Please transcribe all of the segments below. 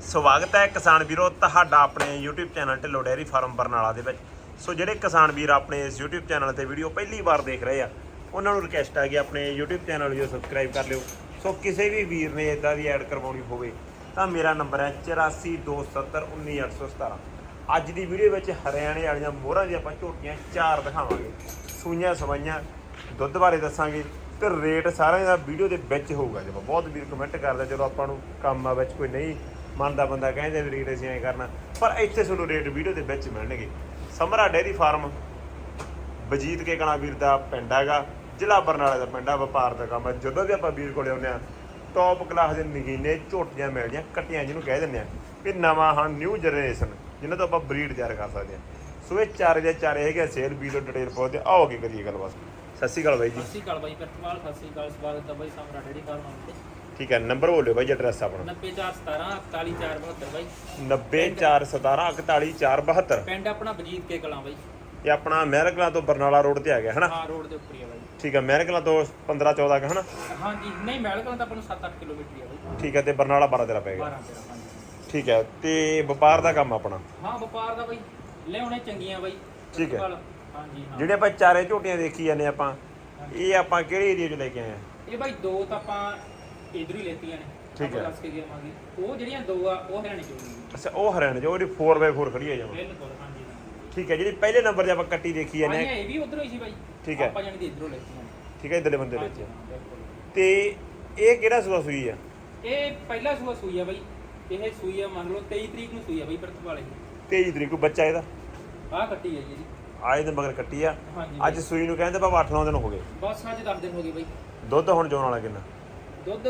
ਸਵਾਗਤ ਹੈ ਕਿਸਾਨ ਵੀਰੋ ਤੁਹਾਡਾ ਆਪਣੇ YouTube channel Dhillon dairy farm Barnala ਦੇ ਵਿੱਚ। ਸੋ ਜਿਹੜੇ ਕਿਸਾਨ ਵੀਰ ਆਪਣੇ ਇਸ YouTube ਚੈਨਲ ਤੇ ਵੀਡੀਓ ਪਹਿਲੀ ਵਾਰ ਦੇਖ ਰਹੇ ਆ, ਉਹਨਾਂ ਨੂੰ ਰਿਕਵੈਸਟ ਆ ਕਿ ਆਪਣੇ YouTube ਚੈਨਲ ਨੂੰ ਸਬਸਕ੍ਰਾਈਬ ਕਰ ਲਿਓ। ਸੋ ਕਿਸੇ ਵੀ ਵੀਰ ਨੇ ਇਦਾਂ ਦੀ ਐਡ ਕਰਵਾਉਣੀ ਹੋਵੇ, ਤਾਂ ਮੇਰਾ ਨੰਬਰ ਹੈ 8427191817 ਅੱਜ ਦੀ ਵੀਡੀਓ ਵਿੱਚ ਹਰਿਆਣੇ ਵਾਲੀਆਂ ਮੋਹਰਾਂ ਦੀ ਆਪਾਂ ਝੋਟੀਆਂ ਚਾਰ ਦਿਖਾਵਾਂਗੇ। ਸੂਈਆਂ, ਸਵਾਈਆਂ, ਦੁੱਧ ਬਾਰੇ ਦੱਸਾਂਗੇ ਤੇ ਰੇਟ ਸਾਰਿਆਂ ਦਾ ਵੀਡੀਓ ਦੇ ਵਿੱਚ ਹੋਊਗਾ। ਜਦੋਂ ਬਹੁਤ ਵੀਰ ਕਮੈਂਟ ਕਰਦੇ ਜਦੋਂ ਆਪਾਂ ਨੂੰ ਕੰਮ ਆ ਵਿੱਚ ਕੋਈ ਨਹੀਂ ਮਨ ਦਾ ਬੰਦਾ ਕਹਿੰਦੇ ਵੀ ਰੇਟ ਅਸੀਂ ਐਂ ਕਰਨਾ। ਪਰ ਇੱਥੇ ਤੁਹਾਨੂੰ ਰੇਟ ਵੀਡੀਓ ਦੇ ਵਿੱਚ ਮਿਲਣਗੇ। ਸਮਰਾ ਡੇਅਰੀ ਫਾਰਮ, ਬਜੀਤ ਕੇ ਕਣਾ ਵੀਰ ਦਾ ਪਿੰਡ ਹੈਗਾ, ਜ਼ਿਲ੍ਹਾ ਬਰਨਾਲਾ ਦਾ ਪਿੰਡ ਆ, ਵਪਾਰ ਦਾ ਕੰਮ ਹੈ ਜਦੋਂ ਵੀ ਆਪਾਂ ਵੀਰ ਕੋਲੇ ਆਉਂਦੇ ਆ ਟੌਪ ਕਲਾਸ ਦੇ ਨਗੀਨੇ ਝੋਟੀਆਂ ਮਿਲਦੀਆਂ, ਕੱਟੀਆਂ ਜਿਹਨੂੰ ਕਹਿ ਦਿੰਦੇ ਆ ਵੀ ਨਵਾਂ ਹਾਂ ਨਿਊ ਜਨਰੇਸ਼ਨ ਜਿਨ੍ਹਾਂ ਤੋਂ ਆਪਾਂ ਬਰੀਡ ਤਿਆਰ ਕਰ ਸਕਦੇ ਆ ਸੋ ਇਹ ਚਾਰ ਦੇ ਚਾਰੇ ਹੈਗੇ ਸੇਲ ਬੀ ਤੋਂ ਡਿਟੇਲ ਪਾਉਂਦੇ ਆਓ ਅੱਗੇ ਕਰੀਏ ਗੱਲਬਾਤ। ਸਤਿ ਸ਼੍ਰੀ ਅਕਾਲ ਬਾਈ ਜੀ। ਸਤਿ ਸ਼੍ਰੀ ਅਕਾਲ ਬਾਈ ਪ੍ਰਤਪਾਲ ਸਤਿ ਸ਼੍ਰੀ ਅਕਾਲ, ਸਵਾਗਤ ਹੈ ਬਾਈ ਸਾਮਰਾ ਡੇਰੀ ਫਾਰਮ ਤੇ ਠੀਕ ਹੈ ਨੰਬਰ ਬੋਲਿਓ ਬਾਈ ਐਡਰੈਸ ਆਪਣਾ। 90417 41472 ਬਾਈ। 90417 ਪਿੰਡ ਆਪਣਾ ਬਜੀਤ ਕੇ ਕਲਾਂ ਬਾਈ। ਇਹ ਆਪਣਾ ਮਹਿਰਕਲਾਂ ਤੋਂ ਬਰਨਾਲਾ ਰੋਡ ਤੇ ਆ ਗਿਆ ਹਨਾ? ਹਾਂ ਰੋਡ ਦੇ ਉੱਪਰ ਹੀ ਆ ਬਾਈ। ਠੀਕ ਹੈ ਮਹਿਰਕਲਾਂ ਤੋਂ 15 14 ਕ ਹਨਾ? ਹਾਂਜੀ ਨਹੀਂ ਕਲਾਂ ਤਾਂ ਆਪਾਂ ਨੂੰ 7-8 ਕਿਲੋਮੀਟਰ ਹੀ ਆ ਬਾਈ। ਠੀਕ ਹੈ ਤੇ ਬਰਨਾਲਾ 12 ਤੇਰਾ ਪਏਗਾ 12 13 ਹਾਂਜੀ। ਠੀਕ ਹੈ ਤੇ ਵਪਾਰ ਦਾ ਕੰਮ ਆਪਣਾ? ਹਾਂ ਵਪਾਰ ਦਾ ਬਾਈ। ਲਿਆਉਣੇ ਚੰਗੀਆਂ ਬਾਈ। ਠੀਕ ਹੈ। ਹਾਂਜੀ ਹਾਂ। ਜਿਹੜੇ ਆਪਾਂ ਚਾਰੇ ਝੋਟੀਆਂ ਦੇਖੀ ਜਾਂਦੇ ਆਪਾਂ ਇਹ ਆਪਾਂ ਕਿਹੜੇ ਏਰੀਆ 'ਚ ਲੈ ਕੇ ਆਏ ਆ? ਇਹ ਬਾਈ ਦੋ ਤਾਂ ਆਪਾਂ ਇਧਰ ਹੀ ਲੈਤੀਆਂ ਨੇ ਠੀਕ ਹੈ। ਦੱਸ ਕੇ ਗਿਆਵਾਂਗੇ ਉਹ ਜਿਹੜੀਆਂ ਦੋ ਆ ਉਹ ਹਰਿਆਣੇ ਚੋਂ ਨੇ ਅੱਛਾ ਉਹ ਹਰਿਆਣੇ 'ਚ ਉਹਦੀ 4x4 ਖੜੀ ਆ ਜਾਵਾਂ ਬਿਲਕੁਲ ਹਾਂਜੀ ਹਾਂ ਠੀਕ ਹੈ ਜਿਹੜੀ ਪਹਿਲੇ ਨੰਬਰ 'ਤੇ ਆਪਾਂ ਕੱਟੀ ਦੇਖੀ ਜਾਂਦੇ ਆ ਇਹ ਵੀ ਉਧਰੋਂ ਹੀ ਸੀ ਬਾਈ। ਠੀਕ ਹੈ। ਆਪਾਂ ਜਾਣੀ ਦੀ ਇਧਰੋਂ ਲੈਤੀਆਂ ਠੀਕ ਹੈ ਇਧਰਲੇ ਬੰਦੇ ਵਿੱਚ ਹਾਂ ਤੇ ਇਹ ਕਿਹੜਾ ਸੂਆ ਸੂਈ ਆ? ਇਹ ਪਹਿਲਾ ਸੂਆ ਸੂਈ ਆ ਬਾਈ। ਇਹ ਸੂਈ ਆ ਮੰਨ ਲਓ 23 ਤਰੀਕ ਨੂੰ ਸੂਈ ਆ ਬਾਈ ਪ੍ਰਤਪਾਲੇ 23 ਤਰੀਕ ਨੂੰ ਬੱਚਾ ਇਹਦਾ? ਆਹ ਕੱਟੀ ਆ ਜੀ ਆਏ ਦੇ ਮਗਰ ਕੱਟੀ ਆ। ਅੱਜ ਸੂਈ ਨੂੰ ਕਹਿੰਦੇ ਬਾਬਾ 8-9 ਦਿਨ ਹੋ ਗਏ। ਬਸ ਅੱਜ 10 ਦਿਨ ਹੋ ਗਏ ਬਾਈ। ਦੁੱਧ ਹੁਣ ਜੋਣ ਵਾਲਾ ਕਿੰਨਾ? ਦੁੱਧ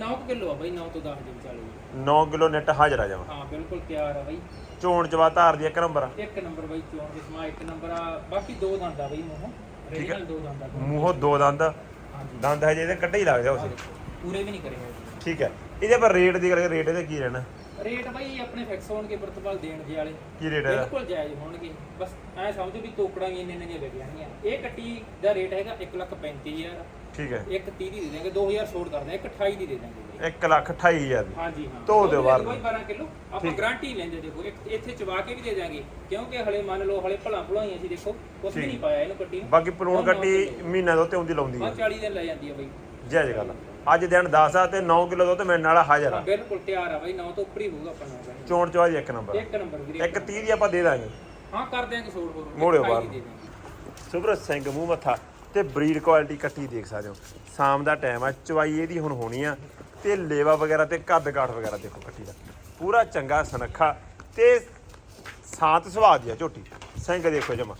9 ਕਿਲੋ ਆ ਬਾਈ 9 ਤੋਂ 10 ਦੇ ਵਿਚਾਲੇ। ਜੀ 9 ਕਿਲੋ ਨੈਟ ਹਾਜ਼ਰ ਆ ਜਾਵਾਂ। ਹਾਂ ਬਿਲਕੁਲ ਤਿਆਰ ਆ ਬਾਈ। ਚੋਣ ਚਵਾ ਧਾਰ ਦੀ ਇੱਕ ਨੰਬਰ ਆ। ਇੱਕ ਨੰਬਰ ਬਾਈ ਚੋਣ ਦੇ ਸਮਾ ਇੱਕ ਨੰਬਰ ਆ। ਬਾਕੀ ਦੋ ਦੰਦ ਆ ਬਾਈ ਮੂੰਹੋਂ। ਠੀਕ ਹੈ। ਰੀਜਨਲ ਦੋ ਦੰਦ ਆ। ਮੂੰਹੋਂ ਦੋ ਦੰਦ। ਹਾਂਜੀ। ਦੰਦ ਹਜੇ ਇਹਦੇ ਕੱਢੇ ਹੀ ਲੱਗਦੇ ਉਸ। ਪੂਰੇ ਵੀ ਨਹੀਂ ਕਰੇ ਹੋਏ। ਠੀਕ ਹੈ ਇਹਦੇ ਪਰ ਰੇਟ ਦੀ ਗੱਲ ਰੇਟ ਇਹਦਾ ਕੀ ਰਹਿਣਾ? ਰੇਟ ਬਾਈ ਆਪਣੇ ਫਿਕਸ ਹੋਣਗੇ ਪ੍ਰਤਪਾਲ ਦੇਣ ਦੇ ਵਾਲੇ। ਕੀ ਰੇਟ ਇਹਦਾ? ਬਿਲਕੁਲ ਜਾਇਜ਼ ਹੋਣਗੇ। ਬਸ ਐ ਸਮਝੋ ਵੀ ਤੋਕੜਾਂ ਵੀ ਇੰਨੇ ਇੰਨੇ ਦੀਆਂ ਵਿਕ ਜਾਣਗੀਆਂ। ਇਹ ਕੱਟੀ ਦਾ ਰੇਟ ਹੈਗਾ 135000 ਠੀਕ ਹੈ। ਇੱਕ 30 ਦੀ ਦੇ ਦਾਂਗੇ 2000 ਛੋੜ ਕਰਦੇ ਇੱਕ 28 ਦੀ ਦੇ ਦਾਂਗੇ ਬਾਈ। 1 ਲੱਖ 28000 ਦੀ। ਹਾਂਜੀ ਹਾਂ। ਧੋ ਦਿਓ ਬਾਹਰ ਕੋਈ 12 ਕਿਲੋ। ਆਪਾਂ ਗਾਰੰਟੀ ਲੈਂਦੇ ਦੇਖੋ ਇੱਕ ਇੱਥੇ ਚਵਾ ਕੇ ਵੀ ਦੇ ਦਾਂਗੇ ਕਿਉਂਕਿ ਹਲੇ ਮੰਨ ਲਓ ਹਲੇ ਭਲਾ ਭਲਾਈਆਂ ਸੀ ਦੇਖੋ ਕੁਝ ਵੀ ਨਹੀਂ ਪਾਇਆ ਇਹਨੂੰ ਕੱਟੀ ਨੂੰ। ਬਾਕੀ ਪਲੂਣ ਕੱਟੀ ਮਹੀਨਾ ਦੋ ਤੇ ਆਉਂਦੀ ਲਾਉਂਦੀ ਹੈ ਬਸ 40 ਦਿਨ ਲੈ ਜਾਂਦੀ ਆ ਬਾਈ। ਜੈ ਜੈ ਗੱਲ। ਅੱਜ ਦਿਨ 10 ਆ ਤੇ 9 ਕਿਲੋ ਦੁੱਧ ਮੇਰੇ ਨਾਲ ਹਾਜ਼ਰ ਆ। ਬਿਲਕੁਲ ਤਿਆਰ ਆ ਬਾਈ 9 ਤੋਂ ਉੱਪਰ ਹੀ ਹੋਊਗਾ ਆਪਾਂ ਨੂੰ ਚੋਣ ਚਵਾ ਦੀ ਇੱਕ ਨੰਬਰ। ਇੱਕ ਨੰਬਰ ਵੀਰੇ। ਇੱਕ 30 ਦੀ ਆਪਾਂ ਦੇ ਦਾਂਗੇ। ਹਾਂ ਕਰ ਦਿਆਂਗੇ ਛੋੜ ਹੋਰ। ਮੋੜਿਓ 28 ਬਾਹਰ। ਦੀ ਦੇ ਦਾਂਗੇ। ਸੁਭਰਤ ਸਿੰਘ ਮੂੰਹ ਮੱਥਾ। ਤੇ ਬਰੀਡ ਕੁਆਲਿਟੀ ਕੱਟੀ ਦੇਖ ਸਕਦੇ ਹੋ। ਸ਼ਾਮ ਦਾ ਟਾਈਮ ਆ ਚਵਾਈ ਇਹਦੀ ਹੁਣ ਹੋਣੀ ਆ ਤੇ ਲੇਵਾ ਵਗੈਰਾ ਤੇ ਕੱਦ ਕਾਠ ਵਗੈਰਾ ਦੇਖੋ ਕੱਟੀ ਦਾ। ਪੂਰਾ ਚੰਗਾ ਸਨੱਖਾ ਤੇ ਸਾਤ ਸੁਭਾਅ ਦੀ ਆ ਝੋਟੀ। ਸਿੰਘ ਦੇਖੋ ਜਮਾ।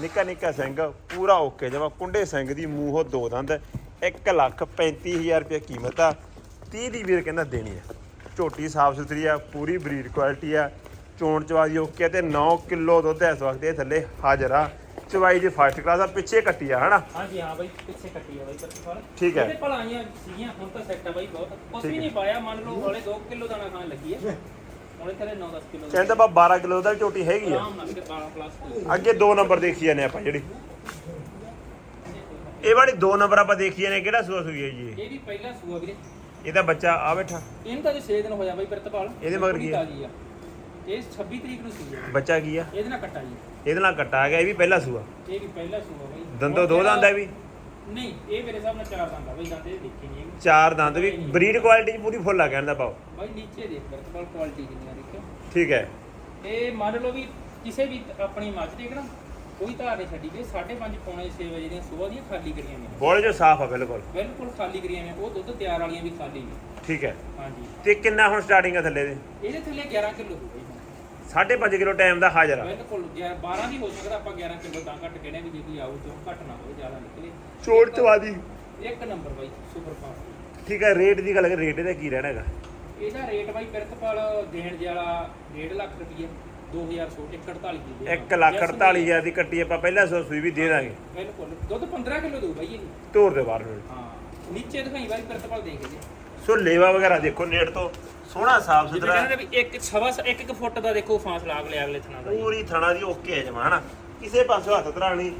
ਨਿੱਕਾ ਨਿੱਕਾ ਸਿੰਘ, ਪੂਰਾ ਓਕੇ ਜਮਾ। ਕੁੰਡੇ ਸਿੰਘ ਦੀ ਮੂੰਹੋਂ ਦੋ ਦੰਦ 1 ਲੱਖ 35000 ਰੁਪਏ ਕੀਮਤ ਆ। 30 ਦੀ ਵੀਰ ਕਹਿੰਦਾ ਦੇਣੀ ਆ। ਝੋਟੀ ਸਾਫ਼ ਸੁਥਰੀ ਆ, ਪੂਰੀ ਬਰੀਡ ਕੁਆਲਿਟੀ ਆ। ਚੋਣ ਚਵਾ ਚਵਾਈ ਓਕੇ ਤੇ 9 ਕਿਲੋ ਦੁੱਧ ਇਸ ਵਕਤ ਇਹ ਥੱਲੇ ਹਾਜ਼ਰ ਆ। ਚਵਾਈ ਦੀ ਫਸਟ ਕਲਾਸ ਆ ਪਿੱਛੇ ਕੱਟੀ ਆ ਹਨਾ? ਹਾਂਜੀ ਹਾਂ ਬਾਈ ਪਿੱਛੇ ਕੱਟੀ ਆ ਬਾਈ ਪ੍ਰਤਪਾਲ ਠੀਕ ਹੈ। ਇਹਦੇ ਭਲਾਈਆਂ ਸੀਗੀਆਂ ਹੁਣ ਤਾਂ ਸੈੱਟ ਆ ਬਾਈ ਬਹੁਤ। ਕੁਝ ਠੀਕ ਵੀ। ਨਹੀਂ ਪਾਇਆ ਮੰਨ ਲਓ ਹਲੇ 2 ਕਿਲੋ ਦਾਣਾ ਖਾਣ ਲੱਗੀ ਹੈ। ਹੁਣ ਥਲੇ 9-10 ਕਿਲੋ ਕਹਿੰਦਾ ਬਾ 12 ਕਿਲੋ ਦਾ ਝੋਟੀ ਹੈਗੀ ਆ। ਆਰਾਮ ਨਾਲ ਕਿ 12 ਪਲੱਸ ਅੱਗੇ ਦੋ ਨੰਬਰ ਦੇਖੀ ਜਾਂਦੇ ਆਪਾਂ ਜਿਹੜੀ। ਇਹ ਵਾਲੀ ਦੋ ਨੰਬਰ ਆਪਾਂ ਦੇਖੀ ਜਾਂਦੇ ਕਿਹੜਾ ਸੂਆ ਸੂਈ ਹੈ ਜੀ ਇਹ? ਵੀ ਪਹਿਲਾ ਸੂਆ ਵੀਰੇ। ਇਹਦਾ ਬੱਚਾ ਆ ਬੈਠਾ। ਇਹਨੂੰ ਤਾਂ ਜੇ 6 ਦਿਨ ਹੋਇਆ ਬਾਈ ਪ੍ਰਤਪਾਲ ਇਹਦੇ ਮਗਰ ਕੀ ਆ। ਇਹ 26 ਤਰੀਕ ਨੂੰ ਆ। ਬੱਚਾ ਕੀ ਆ? ਇਹਦੇ ਨਾਲ ਕੱਟਾ ਜੀ। ਇਹਦੇ ਨਾਲ ਕੱਟਾ ਗਿਆ ਇਹ ਵੀ ਪਹਿਲਾ ਸੂਆ। ਇਹ ਵੀ ਪਹਿਲਾ ਸੂਆ ਬਾਈ। ਦੰਦੋ ਦੋ ਦੰਦ ਹੈ ਵੀ? ਨਹੀਂ ਇਹ ਮੇਰੇ ਹਿਸਾਬ ਨਾਲ ਚਾਰ ਦੰਦ ਆ ਬਾਈ ਦੰਦ ਇਹ ਦੇਖੇ ਨਹੀਂ ਹੈਗੇ। ਚਾਰ ਦੰਦ ਵੀ ਬਰੀਡ ਕੁਆਲਿਟੀ ਚ ਪੂਰੀ ਫੁੱਲ ਆ ਕਹਿਣ ਦਾ ਪਾਓ ਬਾਈ ਨੀਚੇ ਦੇਖ ਪ੍ਰਤਪਾਲ ਕੁਆਲਿਟੀ ਕਿੰਨੀ ਆ ਦੇਖਿਓ। ਠੀਕ ਹੈ। ਇਹ ਮੰਨ ਲਓ ਵੀ ਕਿਸੇ ਵੀ ਆਪਣੀ ਮੱਝ ਦੇਖ ਨਾ ਕੋਈ ਧਾਰ ਨਹੀਂ ਛੱਡੀ ਗਈ। 5:30 ਪੌਣੇ 6 ਵਜੇ ਦੀਆਂ ਸਵੇਰ ਦੀਆਂ ਖਾਲੀ ਕਰੀਆਂ ਨੇ ਬੋਲੇ ਜੋ ਸਾਫ਼ ਆ ਬਿਲਕੁਲ। ਬਿਲਕੁਲ ਖਾਲੀ ਕਰੀਆਂ ਨੇ ਉਹ ਦੁੱਧ ਤਿਆਰ ਵਾਲੀਆਂ ਵੀ ਖਾਲੀ ਨੇ। ਠੀਕ ਹੈ। ਹਾਂਜੀ। ਤੇ ਕਿੰਨਾ ਹੁਣ ਸਟਾਰਟਿੰਗ ਆ ਥੱਲੇ ਦੇ? ਇਹਦੇ ਥੱਲੇ 11 ਕਿਲੋ ਹੋ ਗਈ 5.5 ਕਿਲੋ ਟਾਈਮ ਦਾ ਹਾਜ਼ਰ ਆ। ਬਿਲਕੁਲ 12 ਦੀ ਹੋ ਸਕਦਾ ਆਪਾਂ 11 ਕਿਲੋ ਤਾਂ ਘੱਟ ਕਹਿਣੇ ਵੀ ਜੇ ਕੋਈ ਆਊ ਤੋਂ ਘੱਟ ਨਾ ਹੋਵੇ ਜ਼ਿਆਦਾ ਨਿਕਲੇ ਚੋੜ ਚਵਾ ਦੀ। ਇੱਕ ਨੰਬਰ ਬਾਈ ਸੁਪਰ ਫਾਸਟ ਠੀਕ ਹੈ ਰੇਟ ਦੀ ਗੱਲ ਕਰ ਰੇਟ ਇਹਦਾ ਕੀ ਰਹਿਣਾ ਹੈਗਾ? ਇਹਦਾ ਰੇਟ ਬਾਈ ਪਿਰਤਪਾਲ ਦੇਣ ਵਾਲਾ 1.5 ਲੱਖ ਰੁਪਏ 2000 ਸੂਟ 148 ਦੀ ਦੇ 1 ਲੱਖ 48000 ਦੀ ਕੱਟੀ ਆਪਾਂ ਪਹਿਲਾਂ ਸੌ ਸੂਈ ਵੀ ਦੇ ਦਾਂਗੇ। ਬਿਲਕੁਲ ਦੁੱਧ 15 ਕਿਲੋ ਦਊ ਬਾਈ ਇਹ ਤੋਰ ਦੇ ਬਾਹਰ। ਹਾਂ ਨੀਚੇ ਦਿਖਾਈ ਬਾਈ ਪਿਰਤਪਾਲ ਦੇਖ ਜੀ ਸੋ ਲੇਵਾ ਵਗੈਰਾ ਦੇਖੋ ਨੇੜ ਤੋਂ। ਸੋਹਣਾ ਸਾਫ਼ ਜਿਵੇਂ ਸੁਥਰਾ। ਕਹਿੰਦੇ ਵੀ ਇੱਕ ਸਵਾ ਇੱਕ ਇੱਕ ਫੁੱਟ ਦਾ ਦੇਖੋ ਫਾਸਲਾ ਅਗਲੇ ਅਗਲੇ ਥਣਾ ਦਾ ਜੀ। ਪੂਰੀ ਥਣਾ ਦੀ ਓਕੇ ਹੈ ਜਮਾ ਹਨਾ? ਕਿਸੇ ਪਾਸੋਂ ਹੱਥ ਧਰਾਣੀ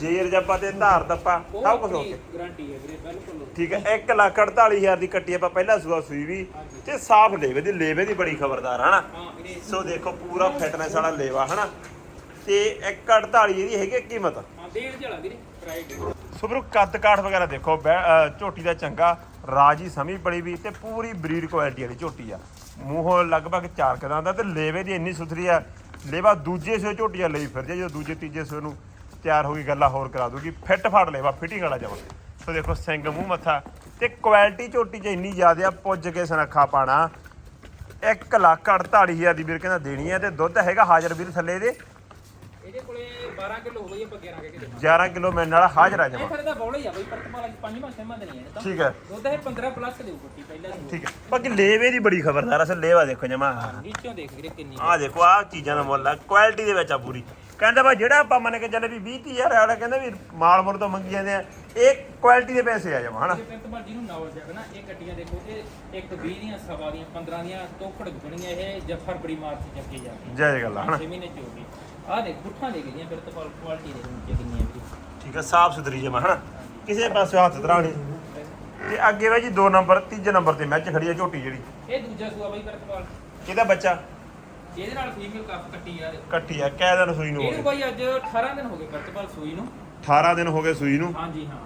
ਜੇਰ ਜੱਪਾ ਤੇ ਧਾਰ ਦੱਪਾ ਸਭ ਕੁਝ ਓਕੇ। ਗਾਰੰਟੀ ਹੈ ਵੀਰੇ ਬਿਲਕੁਲ ਠੀਕ ਹੈ 1 ਲੱਖ 48000 ਦੀ ਕੱਟੀ ਆਪਾਂ ਪਹਿਲਾਂ ਸੂਆ ਸੂਈ ਵੀ ਤੇ ਸਾਫ਼ ਲੇਵੇ ਦੀ ਲੇਵੇ ਦੀ ਬੜੀ ਖਬਰਦਾਰ ਹਨਾ? ਹਾਂ ਵੀਰੇ। ਸੋ ਦੇਖੋ ਪੂਰਾ ਫਿਟਨੈਸ ਵਾਲਾ ਲੇਵਾ ਹਨਾ? ਤੇ 148 ਇਹਦੀ ਹੈਗੀ ਕੀਮਤ? ਹਾਂ ਦੇਣ ਚਲਾ ਵੀਰੇ। ਰਾਈਟ ਕੱਦ ਕਾਠ ਵਗੈਰਾ ਦੇਖੋ, ਬੈ- ਝੋਟੀ ਦਾ ਚੰਗਾ, ਰਾਜੀ ਸਮੀ ਪੜੀ ਵੀ ਤੇ ਪੂਰੀ ਬਰੀਡ ਕੁਆਲਿਟੀ ਵਾਲੀ ਝੋਟੀ ਆ। ਮੂੰਹੋਂ ਲਗਭਗ ਚਾਰ ਕਦਾਂ ਦਾ ਤੇ ਲੇਵੇ ਦੀ ਇੰਨੀ ਸੁਥਰੀ ਆ, ਲੇਵਾ ਦੂਜੇ ਸੋ ਝੋਟੀਆਂ ਲਈ ਫਿਰ ਜੇ ਜਦੋਂ ਦੂਜੇ ਤੀਜੇ ਸੋ ਨੂੰ ਤਿਆਰ ਹੋ ਗਈ ਗੱਲਾਂ ਹੋਰ ਕਰਾ ਦੂਗੀ, ਫਿੱਟ ਫਾੜ ਲੇਵਾ, ਫਿਟਿੰਗ ਵਾਲਾ ਜਮਾ। ਸੋ ਦੇਖੋ ਸਿੰਘ ਮੂੰਹ ਮੱਥਾ ਤੇ ਕੁਆਲਿਟੀ ਝੋਟੀ 'ਚ ਇੰਨੀ ਜ਼ਿਆਦਾ ਆ, ਪੁੱਜ ਕੇ ਸਨੱਖਾ ਪਾਣਾ। 1 ਲੱਖ 48000 ਦੀ ਵੀਰ ਕਹਿੰਦਾ ਦੇਣੀ ਹੈ ਤੇ ਦੁੱਧ ਹੈਗਾ ਹਾਜ਼ਰ ਵੀਰ ਥੱਲੇ ਦੇ। ਇਹਦੇ ਕੋਲੇ 12 ਕਿਲੋ ਹੋ ਗਈ ਆਪਾਂ 11 ਕਹਿ ਕੇ ਦੇ 11 ਕਿਲੋ ਮੈਨ ਨਾਲ ਹਾਜ਼ਰ ਆ ਇਹ ਫਿਰ ਬੋਲੇ ਆ ਬਈ ਹੈ ਤਾਂ। ਠੀਕ ਹੈ। ਦੁੱਧ ਹੈ 15 ਪਲੱਸ ਦੇਊ ਕੁੱਟੀ ਪਹਿਲਾਂ ਦੀ ਠੀਕ ਹੈ। ਬਾਕੀ ਲੇਵੇ ਦੀ ਬੜੀ ਖਬਰਦਾਰ ਅਸਲ ਲੇਵਾ ਦੇਖੋ ਜਮਾ। ਨੀਚੋਂ ਦੇਖ ਵੀਰੇ ਕਿੰਨੀ ਆਹ ਦੇਖੋ ਆਹ ਚੀਜ਼ਾਂ ਦਾ ਮੁੱਲ ਆ ਕੁਆਲਿਟੀ ਦੇ ਵਿੱਚ ਆ ਪੂਰੀ। ਕਹਿੰਦਾ ਵਾ ਜਿਹੜਾ ਆਪਾਂ ਮੰਨ ਕੇ ਚੱਲੇ ਵੀ 20 ਹਜ਼ਾਰ ਵਾਲਾ ਕਹਿੰਦਾ ਵੀ ਮਾਲ ਮੁੱਲ ਤੋਂ ਮੰਗੀ ਜਾਂਦੇ ਆ ਇਹ ਕੁਆਲਿਟੀ ਦੇ ਪੈਸੇ ਆ ਜਮਾ ਹਨਾ? ਫਿਰ ਤੋਂ ਜਿਹਨੂੰ ਨੌਲੇਜ ਹੈ ਨਾ ਇਹ ਗੱਡੀਆਂ ਦੇਖੋ ਇਹ ਇੱਕ 20 ਦੀਆਂ ਸਵਾ ਦੀਆਂ 15 ਦੀਆਂ ਤੋਕੜ ਗੁਣੀਆਂ ਇਹ ਜ ਫਰਵਰੀ ਮਾਰਚ ਚ ਜਾਂਦੀ। ਜੈ ਗੱਲ ਆ ਹਨਾ? 6 ਮਹੀਨੇ ਚ ਹੋ ਗਈ। ਆਹ ਦੇਖ ਗੁੱਠਾਂ ਦੇ ਗਈਆਂ ਫਿਰ ਤੋਂ ਕੁਆਲਿਟੀ ਦੇ ਨੀਚੇ ਕਿੰਨੀਆਂ ਵੀ। ਠੀਕ ਹੈ ਸਾਫ਼ ਸੁਥਰੀ ਜਮਾ ਹਨਾ? ਕਿਸੇ ਪਾਸੇ ਹੱਥ ਧਰਾਣੀ ਤੇ ਅੱਗੇ ਵਾ ਜੀ 2 ਨੰਬਰ ਤੀਜੇ ਨੰਬਰ ਤੇ ਮੈਚ ਖੜੀ ਆ ਝੋਟੀ ਜਿਹੜੀ। ਇਹ ਦੂਜਾ ਸੂਆ ਬਈ ਪ੍ਰਤਪਾਲ ਇਹਦਾ ਬੱਚਾ? ਇਹਦੇ ਨਾਲ ਫੀਮੇਲ ਕੱਪ ਕੱਟੀ ਆ ਕੱਟੀ ਆ ਕਹਿ ਦਿਨ ਸੂਈ ਨੂੰ ਇਹਨੂੰ ਬਾਈ ਅੱਜ 18 ਦਿਨ ਹੋ ਗਏ ਪ੍ਰਤਪਾਲ ਸੂਈ ਨੂੰ। 18 ਦਿਨ ਹੋ ਗਏ ਸੂਈ ਨੂੰ। ਹਾਂਜੀ ਹਾਂ।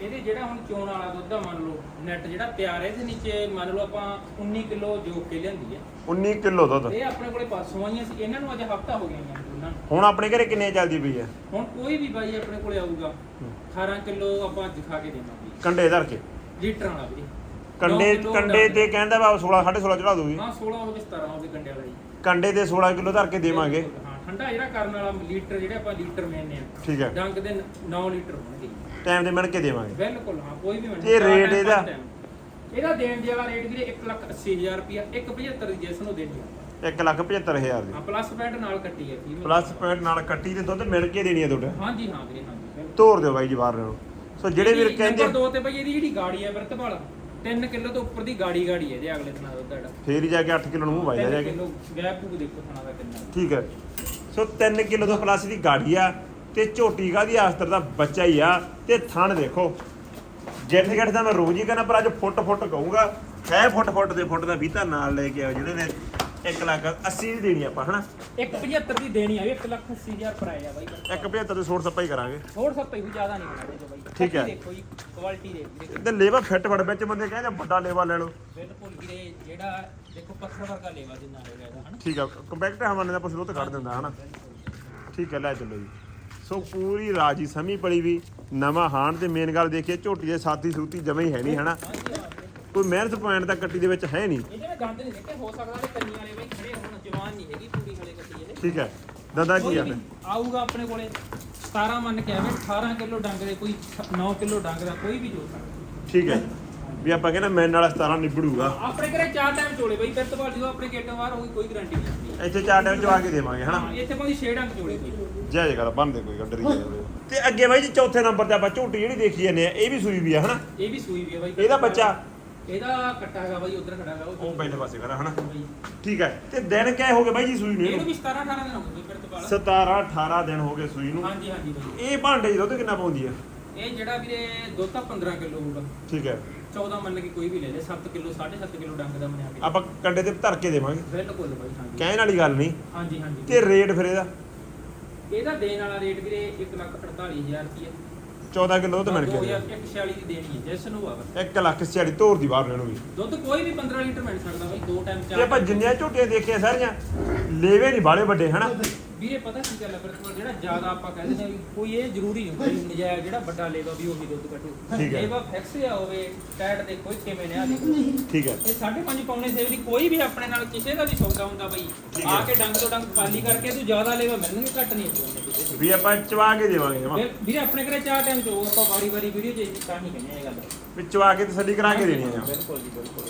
ਇਹਦੇ ਜਿਹੜਾ ਹੁਣ ਚੋਣ ਵਾਲਾ ਦੁੱਧ ਆ ਮੰਨ ਲਓ ਨੈਟ ਜਿਹੜਾ ਤਿਆਰ ਹੈ ਇਹਦੇ ਨੀਚੇ ਮੰਨ ਲਓ ਆਪਾਂ 19 ਕਿਲੋ ਜੋਕ ਕੇ ਲਿਆਂਦੀ ਹੈ 19 ਕਿਲੋ ਦੁੱਧ। ਇਹ ਆਪਣੇ ਕੋਲੇ ਪਰਸੋਂ ਆਈਆਂ ਸੀ ਇਹਨਾਂ ਨੂੰ ਅੱਜ ਹਫਤਾ ਹੋ ਗਿਆ ਇਹਨਾਂ ਨੂੰ ਦੋਨਾਂ ਨੂੰ। ਹੁਣ ਆਪਣੇ ਘਰੇ ਕਿੰਨੇ ਚੱਲਦੀ ਪਈ ਆ? ਹੁਣ ਕੋਈ ਵੀ ਬਾਈ ਆਪਣੇ ਕੋਲੇ ਆਊਗਾ 18 ਕਿਲੋ ਆਪਾਂ ਅੱਜ ਖਾ ਕੇ ਦੇਵਾਂਗੇ। ਕੰਡੇ ਧਰ ਕੇ। ਲੀਟਰ ਵਾਲਾ ਵੀਰੇ। ਕੰਡੇ ਕੰਡੇ। ਤੇ ਕਹਿੰਦਾ ਵਾ 16 16.5 ਚੜਾ ਦੂਗੀ ਹਾਂ 16 ਹੋਵੇ 17 ਹੋਵੇ ਗੰਡੇ ਵਾਲਾ ਜੀ ਕੰਡੇ ਤੇ 16 ਕਿਲੋ ਧਰ ਕੇ ਦੇਵਾਂਗੇ। ਹਾਂ। ਠੰਡਾ ਜਿਹੜਾ ਕਰਨ ਵਾਲਾ ਲੀਟਰ ਜਿਹੜੇ ਆਪਾਂ ਲੀਟਰ ਮੈਨੇ ਆ ਠੀਕ ਹੈ। ਡੰਗ ਦੇ 9 ਲੀਟਰ ਹੋਣਗੇ। ਟਾਈਮ ਦੇ ਮਿਣ ਕੇ ਦੇਵਾਂਗੇ। ਬਿਲਕੁਲ ਹਾਂ ਕੋਈ ਵੀ ਮਿੰਟ ਤੇ ਰੇਟ ਇਹਦਾ? ਇਹਦਾ ਦੇਣ ਦੇ ਵਾਲਾ ਰੇਟ ਵੀਰੇ 180000 ਰੁਪਿਆ 175 ਦੀ ਜਿਸ ਨੂੰ ਦੇਣੀ ਆ। 175000 ਦੀ। ਹਾਂ ਪਲੱਸ ਪੁਆਇੰਟ ਨਾਲ ਕੱਟੀ ਹੈ ਫੀਮੇਲ ਪਲੱਸ ਪੁਆਇੰਟ ਨਾਲ ਕੱਟੀ ਤੇ ਦੁੱਧ ਮਿਣ ਕੇ ਦੇਣੀ ਹੈ ਤੁਹਾਡੇ। ਹਾਂਜੀ ਹਾਂ ਵੀਰੇ ਹਾਂਜੀ ਬਿਲਕੁਲ। ਤੋਰ ਦਿਓ ਬਾਈ ਜੀ ਬਾਹਰ ਨੂੰ ਸੋ ਜਿਹੜੇ ਵੀਰ ਇਹਦੀ ਕਹਿੰਦੇ ਨੰਬਰ 2 ਤੇ ਬਈ ਇਹਦੀ ਜਿਹੜੀ ਗਾੜੀ ਹੈ ਵਰਤਵਾਲ 3 ਕਿਲੋ ਤੋਂ ਉੱਪਰ ਦੀ ਗਾੜੀ ਗਾੜੀ ਹੈ ਇਹਦੇ ਅਗਲੇ ਦਿਨਾਂ ਦਾ ਦੁੱਧ ਫੇਰ ਹੀ ਜਾ ਕੇ 8 ਕਿਲੋ ਨੂੰ ਮੂੰਹ ਵਾਜਦਾ ਜਾ 3 ਕੇ ਕਿਲੋ ਗੈਪ ਨੂੰ ਦੇਖੋ ਖਾਣਾ ਦਾ ਕਿੰਨਾ। ਠੀਕ ਹੈ। ਸੋ 3 ਕਿਲੋ ਤੋਂ ਪਲੱਸ ਦੀ ਗਾੜੀ ਆ ਤੇ ਝੋਟੀ ਕਾਦੀ ਆਸਤਰ ਦਾ ਬੱਚਾ ਹੀ ਆ। ਤੇ ਥਣ ਦੇਖੋ। ਜੈਠ ਜੈਠ ਦਾ ਮੈਂ ਰੋਜ਼ ਹੀ ਕਹਿੰਦਾ ਪਰ ਅੱਜ ਫੁੱਟ ਫੁੱਟ ਕਹੂੰਗਾ। ਹੈ ਫੁੱਟ ਫੁੱਟ ਦੇ ਫੁੱਟ ਦਾ ਵੀਤਾ ਨਾਲ ਲੈ ਕੇ ਆਓ ਜਿਹੜੇ ਨੇ 1 ਲੱਖ 80 ਦੀ ਦੇਣੀ ਆਪਾਂ ਹਨਾ? 175 ਦੀ ਦੇਣੀ ਆ 1 ਲੱਖ 80000 ਪਰਾਏ ਆ ਬਾਈ। 175 ਦੇ ਸੋੜ ਸੱਪਾ ਹੀ ਕਰਾਂਗੇ। ਹੋਰ ਸਭ ਪਈ ਜ਼ਿਆਦਾ ਨਹੀਂ ਬਣਾਦੇ ਜੋ ਬਾਈ। ਠੀਕ ਹੈ। ਦੇਖੋ ਜੀ ਕੁਆਲਿਟੀ ਦੇ ਤੇ ਲੇਵਾ ਫਿੱਟ ਫੜ ਵਿੱਚ ਬੰਦੇ ਕਹਿੰਦੇ ਵੱਡਾ ਲੇਵਾ ਲੈ ਲਓ। ਬਿਲਕੁਲ ਵੀਰੇ ਜਿਹੜਾ ਦੇਖੋ ਪੱਥਰ ਵਰਗਾ ਲੇਵਾ ਜਿੰਨਾ ਹੈਗਾ ਇਹਦਾ ਹਨਾ? ਠੀਕ ਆ ਕੰਪੈਕਟ ਹਵਾਨੇ ਦਾ ਪਸ਼ੂ ਦੁੱਧ ਕੱਢ ਦਿੰਦਾ ਹਨਾ? ਠੀਕ ਹੈ ਲੈ ਚੱਲੋ ਜੀ। ਸੋ ਪੂਰੀ ਰਾਜੀ ਸਮੀ ਪੜੀ ਵੀ ਨਵਾਂ ਹਾਣ ਤੇ ਮੇਨ ਗੱਲ ਦੇਖੀਏ ਝੋਟੀ ਦੇ ਸਾਥੀ ਸੂਤੀ ਜਮੇ ਹੀ ਹੈ ਨਹੀਂ ਹਨਾ? ਕੋਈ ਮਿਹਨਤ ਪੁਆਇੰਟ ਤਾਂ ਕੱਟੀ ਦੇ ਵਿੱਚ ਹੈ ਨਹੀਂ। ਇਹਦੇ ਵਿੱਚ ਗੰਦ ਨਹੀਂ ਦੇਖੇ ਹੋ ਸਕਦਾ ਇਹ ਕੰਨੀ ਵਾਲੇ ਬਾਈ ਖੜੇ ਹੋਣ ਜਵਾਨ ਨਹੀਂ ਹੈਗੀ ਪੂਰੀ ਹਲੇ ਕੱਟੀ ਇਹਦੇ ਠੀਕ ਹੈ ਦੰਦਾ ਕੀ ਆ? ਆਊਗਾ ਆਪਣੇ ਕੋਲੇ। 17 ਮੰਨ ਕੇ ਆਵੇ 18 ਕਿਲੋ ਡੰਗ ਦੇ ਕੋਈ 9 ਕਿਲੋ ਡੰਗ ਦਾ ਕੋਈ ਵੀ ਜੋ ਸਕਦਾ ਠੀਕ ਹੈ ਵੀ ਆਪਾਂ ਕਹਿੰਦੇ ਮੈਨ ਵਾਲਾ 17 ਨਿਬੜੂਗਾ। ਆਪਣੇ ਘਰੇ ਚਾਰ ਟਾਈਮ ਚੋਲੇ ਬਾਈ ਫਿਰ ਤੋਂ ਬਾਅਦ ਜਦੋਂ ਆਪਣੇ ਗੇਟੋਂ ਬਾਹਰ ਹੋਈ ਕੋਈ ਗਾਰੰਟੀ ਨਹੀਂ ਇੱਥੇ ਚਾਰ ਟਾਈਮ ਚ ਆ ਕੇ ਦੇਵਾਂਗੇ ਹਨਾ? ਇੱਥੇ ਕੋਈ 6 ਡੰਗ ਚੋਲੇ ਕੋਈ ਜੈ ਜੈ ਕਰ ਬੰਦੇ ਕੋਈ ਗੱਡਰੀ ਜਾਵੇ ਤੇ ਅੱਗੇ ਬਾਈ ਜੀ ਚੌਥੇ ਨੰਬਰ ਤੇ ਆਪਾਂ ਝੋਟੀ ਜਿਹੜੀ ਦੇਖੀ ਜਾਂਦੇ ਆ ਇਹ ਵੀ ਸੂਈ ਵੀ ਆ ਹਨਾ? ਇਹ ਵੀ ਸੂਈ ਵੀ ਹੈ ਬਾਈ। ਇਹਦਾ ਬੱਚਾ? ਇਹਦਾ ਕੱਟਾ ਹੈਗਾ ਬਾਈ ਉਧਰ ਖੜਾ ਹੈਗਾ ਉਹ ਪਹਿਲੇ ਪਾਸੇ ਕਰਾ ਹਨਾ? ਬਾਈ। ਠੀਕ ਹੈ ਤੇ ਦਿਨ ਕਿਹ ਹੋ ਗਏ ਬਾਈ ਜੀ ਸੂਈ ਨੂੰ? ਇਹਨੂੰ ਵੀ 17 18 ਦਿਨ ਹੋ ਗਏ ਫਿਰ ਤੋਂ ਬਾਅਦ। 17 18 ਦਿਨ ਹੋ ਗਏ ਸੂਈ ਨੂੰ। ਹਾਂਜੀ ਹਾਂਜੀ ਬਾਈ। ਇਹ ਭਾਂਡੇ 'ਚ ਦੁੱਧ ਕਿੰਨਾ ਪਾਉਂਦੀ ਆ? ਇਹ ਜਿਹੜਾ ਵੀਰੇ ਦੁੱਧ ਤਾਂ 15 ਕਿਲੋ ਹੋਊਗਾ ਠੀਕ ਹੈ 14 ਮੰਨ ਕੇ ਕੋਈ ਵੀ ਲੈ ਲੈ 7 ਕਿਲੋ 7.5 ਕਿਲੋ ਡੰਗ ਦਾ ਬਣਾ ਕੇ ਆਪਾਂ ਕੰਡੇ ਤੇ ਧਰ ਕੇ ਦੇਵਾਂਗੇ। ਬਿਲਕੁਲ ਬਾਈ ਹਾਂਜੀ। ਕਹਿਣ ਵਾਲੀ ਗੱਲ ਨਹੀਂ। ਹਾਂਜੀ ਹਾਂਜੀ। ਤੇ ਰੇਟ ਫਿਰ ਇਹਦਾ? ਇਹਦਾ ਦੇਣ ਵਾਲਾ ਰੇਟ ਵੀਰੇ 148000 ਰੁਪਏ 14 ਕਿਲੋ ਦੁੱਧ ਮਿਲ ਗਿਆ। 2146 ਦੀ ਦੇਣੀ ਹੈ ਜਿਸ ਨੂੰ ਆਵਾ 1 ਲੱਖ 46 ਤੋਰ ਦੀ ਬਾਹਰ ਲੈਣੂ ਵੀ। ਦੁੱਧ ਕੋਈ ਵੀ 15 ਲੀਟਰ ਮਿਲ ਸਕਦਾ ਬਾਈ ਦੋ ਟਾਈਮ ਤੇ ਚਾਰ ਆਪਾਂ ਜਿੰਨੀਆਂ ਝੋਟੀਆਂ ਦੇਖੀਆਂ ਸਾਰੀਆਂ ਲੇਵੇ ਨਹੀਂ ਬਾਲੇ ਵੱਡੇ ਹਨਾ? ਵੀਰੇ ਪਤਾ ਕੀ ਗੱਲ ਹੈ ਤੋਂ ਜਿਹੜਾ ਜ਼ਿਆਦਾ ਆਪਾਂ ਕਹਿੰਦੇ ਨੇ ਵੀ ਕੋਈ ਇਹ ਜ਼ਰੂਰੀ ਨਹੀਂ ਕੋਈ ਨਜਾਇਜ਼ ਜਿਹੜਾ ਵੱਡਾ ਲੇਵਾ ਵੀ ਉਹੀ ਦੁੱਧ ਕੱਢੂ। ਠੀਕ ਹੈ। ਲੇਵਾ ਫਿਕਸ ਆ ਹੋਵੇ ਟੈਟ ਦੇ ਕੋਈ ਕਿਵੇਂ ਨੇ ਆ ਦੇਖੋ ਠੀਕ ਹੈ। ਇਹ 5.5 ਪੌਣੇ ਸੇ ਦੀ ਕੋਈ ਵੀ ਆਪਣੇ ਨਾਲ ਕਿਸੇ ਦਾ ਵੀ ਸੌਦਾ ਹੁੰਦਾ ਬਈ ਆ। ਕੇ ਡੰਗ ਤੋਂ ਡੰਗ ਖਾਲੀ ਕਰਕੇ ਤੂੰ ਜ਼ਿਆਦਾ ਲੇਵਾ ਮਿਲਣਗੇ ਘੱਟ ਨਹੀਂ ਹੋਣਗੇ ਵੀ। ਵੀ ਆਪਾਂ ਚਵਾ ਕੇ ਦੇਵਾਂਗੇ ਜਮਾ। ਫਿਰ ਵੀਰੇ ਆਪਣੇ ਘਰੇ ਚਾਰ ਟਾਈਮ ਚੋ ਆਪਾਂ ਵਾਰੀ ਵਾਰੀ ਵੀਡੀਓ ਜੇ ਤਾਂ ਨਹੀਂ ਕਹਿੰਦੇ ਇਹ ਗੱਲ। ਵੀ ਚਵਾ ਕੇ ਤਸੱਲੀ ਕਰਾ ਕੇ ਦੇਣੀ ਆ ਬਿਲਕੁਲ ਜੀ ਬਿਲਕੁਲ।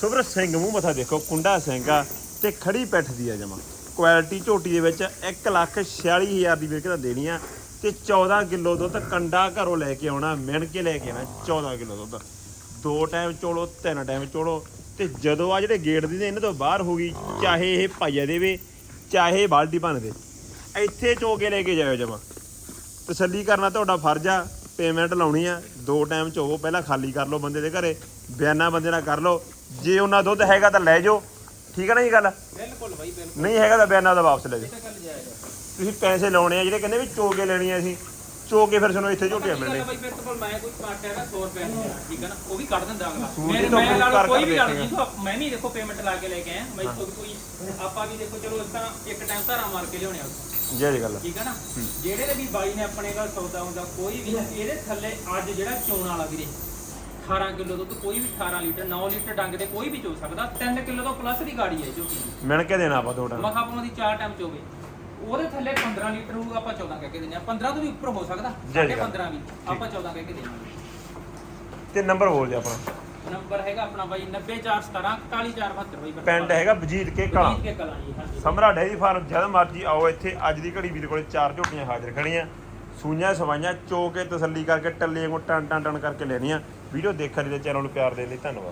ਸੋ ਵੀਰੇ ਸਿੰਘ ਮੂੰਹ ਮੱਥਾ ਦੇਖੋ ਕੁੰਡਾ ਸਿੰਘ ਆ ਤੇ ਖੜੀ ਪੈਠ ਦੀ ਆ ਜਮਾ। ਕੁਆਲਿਟੀ ਝੋਟੀ ਦੇ ਵਿੱਚ 1 ਲੱਖ 46000 ਦੀ ਵੇਚ ਦੇਣੀ ਆ ਤੇ 14 ਕਿਲੋ ਦੁੱਧ ਕੰਡਾ ਘਰੋਂ ਲੈ ਕੇ ਆਉਣਾ, ਮਿਣ ਕੇ ਲੈ ਕੇ ਆਉਣਾ 14 ਕਿਲੋ ਦੁੱਧ। ਦੋ ਟਾਈਮ ਚੋਲੋ, ਤਿੰਨ ਟਾਈਮ ਚੋਲੋ ਤੇ ਜਦੋਂ ਆ ਜਿਹੜੇ ਗੇਟ ਦੀ ਨੇ ਇਹਨਾਂ ਤੋਂ ਬਾਹਰ ਹੋ ਗਈ, ਚਾਹੇ ਇਹ ਪਾਈਆ ਦੇਵੇ, ਚਾਹੇ ਇਹ ਬਾਲਟੀ ਭੰਨ ਦੇ। ਇੱਥੇ ਚੋ ਕੇ ਲੈ ਕੇ ਜਾਇਓ ਜਮਾ। ਤਸੱਲੀ ਕਰਨਾ ਤੁਹਾਡਾ ਫਰਜ਼ ਆ ਪੇਮੈਂਟ ਲਾਉਣੀ ਆ, ਦੋ ਟਾਈਮ ਚੋਵੋ ਪਹਿਲਾਂ ਖਾਲੀ ਕਰ ਲਓ ਬੰਦੇ ਦੇ ਘਰੇ, ਬਿਆਨਾ ਬੰਦੇ ਨਾਲ ਕਰ ਲਓ। ਜੇ ਉਹਨਾਂ ਦੁੱਧ ਹੈਗਾ ਤਾਂ ਲੈ ਜਾਓ। ਠੀਕ ਹੈ ਨਾ ਜੀ ਗੱਲ? ਬਿਲਕੁਲ ਬਾਈ ਬਿਲਕੁਲ। ਨਹੀਂ ਹੈਗਾ ਤਾਂ ਬਿਆਨਾ ਦਾ ਵਾਪਸ ਲੈ ਜਾਓ। ਇਹ ਤਾਂ ਗੱਲ ਤੁਸੀਂ ਪੈਸੇ ਲਾਉਣੇ ਆ ਜਿਹੜੇ ਕਹਿੰਦੇ ਵੀ ਚੋ ਕੇ ਲੈਣੀ ਆ ਅਸੀਂ ਚੋ ਕੇ ਫਿਰ ਸਾਨੂੰ ਇੱਥੇ ਝੋਟੀਆਂ ਮਿਲਣੇ ਆ ਬਾਈ ਮੇਰੇ ਕੋਲ ਮੈਂ ਕੋਈ ਕੱਟ ਹੈਗਾ 100 ਰੁਪਏ ਦੀ ਠੀਕ ਹੈ ਨਾ? ਉਹ ਵੀ ਕੱਢ ਦਿੰਦਾ ਅਗਲਾ। ਮੇਰੇ ਤੋਂ ਮੈਂ ਨਾਲ ਕੋਈ ਵੀ ਗੱਲ ਤੋਂ ਮੈਂ ਵੀ ਦੇਖੋ ਪੇਮੈਂਟ ਲਾ ਕੇ ਲੈ ਕੇ ਆਇਆ। ਮੈਂ ਤੋਂ ਕੋਈ ਆਪਾਂ ਵੀ ਦੇਖੋ ਚਲੋ ਇਸ ਤਰ੍ਹਾਂ ਇੱਕ ਟਾਈਮ ਧਾਰਾ ਮਾਰ ਕੇ ਲਿਆਉਣੇ ਆ। ਜੈ ਜੀ ਗੱਲ ਠੀਕ ਹੈ ਨਾ? ਜਿਹੜੇ ਦੇ ਵੀ ਬਾਈ ਨੇ ਆਪਣੇ ਨਾਲ ਸੌਦਾ ਹੁੰਦਾ ਕੋਈ ਵੀ ਇਹਦੇ ਥੱਲੇ ਅੱਜ ਜਿਹੜਾ ਚੋਣ ਵਾਲਾ ਵੀਰੇ 18 ਕਿਲੋ ਦੁੱਧ ਕੋਈ ਵੀ 18 ਲੀਟਰ 9 ਲੀਟਰ ਡੰਗ ਦੇ ਕੋਈ ਵੀ ਚੋ ਸਕਦਾ 3 ਕਿਲੋ ਤੋਂ ਪਲੱਸ ਦੀ ਗਾੜੀ ਹੈ ਜੋ ਕਿ ਮਿਣ ਕੇ ਦੇਣਾ ਆਪਾਂ ਦੋ ਟਾਈਮ। ਮਖਾ ਪਾਉਣ ਦੀ 4 ਟਾਈਮ ਚੋਵੇ। ਉਹਦੇ ਥੱਲੇ 15 ਲੀਟਰ ਹੋਊਗਾ ਆਪਾਂ 14 ਕਹਿ ਕੇ ਦਿੰਦੇ ਆ 15 ਤੋਂ ਵੀ ਉੱਪਰ ਹੋ ਸਕਦਾ ਜੀ, ਜੀ। 15 ਵੀ। ਆਪਾਂ 14 ਕਹਿ ਕੇ ਦੇਵਾਂਗੇ। ਤੇ ਨੰਬਰ ਬੋਲ ਜੀ ਆਪਣਾ। ਨੰਬਰ ਹੈਗਾ ਆਪਣਾ ਬਾਈ 90417 41472 ਬਾਈ ਪਿੰਡ ਹੈਗਾ ਵਜੀਦ ਕੇ ਕਲਾਂ। ਬਰੀਦ ਕੇ ਕਲਾਂ ਜੀ ਹਾਂਜੀ। ਸਮਰਾ ਡੇਰੀ ਫਾਰਮ ਜਦ ਮਰਜ਼ੀ ਆਓ ਇੱਥੇ ਅੱਜ ਦੀ ਘੜੀ ਵੀਰ ਕੋਲੇ ਚਾਰ ਝੋਟੀਆਂ ਹਾਜ਼ਰ ਖੜੀਆਂ ਸੂਈਆਂ ਸਵਾਈਆਂ ਚੋ ਕੇ ਤਸੱਲੀ ਕਰਕੇ ਟੱਲੇ ਨੂੰ ਟਨ ਟਨ ਟਨ ਕਰਕੇ ਲੈਣੀਆਂ। ਵੀਡੀਓ ਦੇਖਣ ਲਈ ਚੈਨਲ ਨੂੰ ਪਿਆਰ ਦੇਣ ਲਈ ਧੰਨਵਾਦ।